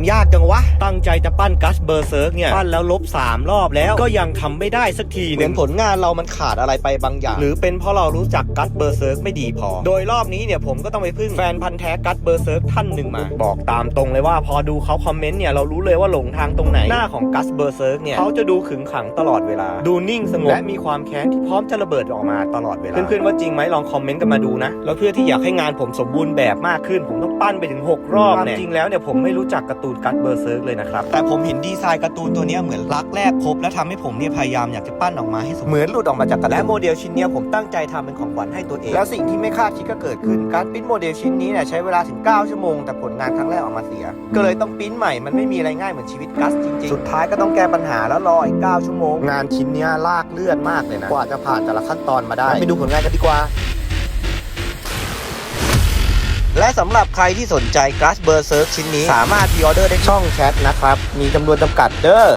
ำยากจังวะ ตั้งใจจะปั้นกัสเบอร์เซิร์กเนี่ย ปั้นแล้วลบ 3 รอบแล้ว ก็ยังทำไม่ได้สักทีเหมือนผลงานเรามันขาดอะไรไปบางอย่าง หรือเป็นเพราะเรารู้จักกัสเบอร์เซิร์กไม่ดีพอ โดยรอบนี้เนี่ยผมก็ต้องไปพึ่งแฟนพันธ์แท้กัสเบอร์เซิร์กท่านหนึ่งมา บอกตามตรงเลยว่าพอดูเขาคอมเมนต์เนี่ยเรารู้เลยว่าหลงทางตรงไหน หน้าของกัสเบอร์เซิร์กเนี่ยเขาจะดูขึงขังตลอดเวลา ดูนิ่งสงบและมีความแค้นที่พร้อมจะระเบิดออกมาตลอดเวลาเพื่อนๆว่าจริงไหมลองคอมเมนต์กันมาดูนะแล้วเพื่อที่อยากให้งานผมสมบูรณ์แบบมากขึ้น ผมต้องปั้นไปถึง 6 รอบเนี่ยจริงแล้วเนี่ยผมไม่รู้จักการ์ตูนกัสเบอร์เซิร์กเลยนะครับ แต่ผมเห็นดีไซน์การ์ตูนตัวเนี้ยเหมือนรักแรกพบ และทำให้ผมเนี่ยพยายามอยากจะปั้นออกมาให้สมเหมือนหลุดออกมาจากกันและโมเดลชิ้นเนี้ยผมตั้งใจทำเป็นของขวัญให้ตัวเอง แล้วสิ่งที่ไม่คาดคิดก็เกิดขึ้นการปริ้นโมเดลชิ้นนี้เนี่ยใช้เวลาถึง 9 ชั่วโมงแต่ผลงานครั้งแรกออกมาเสีย ก็เลยต้องปริ้นใหม่มันไม่มีอะไรง่ายเหมือนชีวิตกัสจริงๆ สุดท้ายก็ต้องแก้ปัญหาแล้วรออีก9ชั่วโมง งานชิ้นเนี้ยลากเลื่อนมากเลยนะกว่าจะผ่านแต่ละขั้นตอนมาได้ไปดูผลงานกันดีกว่า และสำหรับใครที่สนใจ Glass Berserk ชิ้นนี้ สามารถพิออเดอร์ได้ช่องแชทนะครับ มีจำนวนจำกัดเด้อ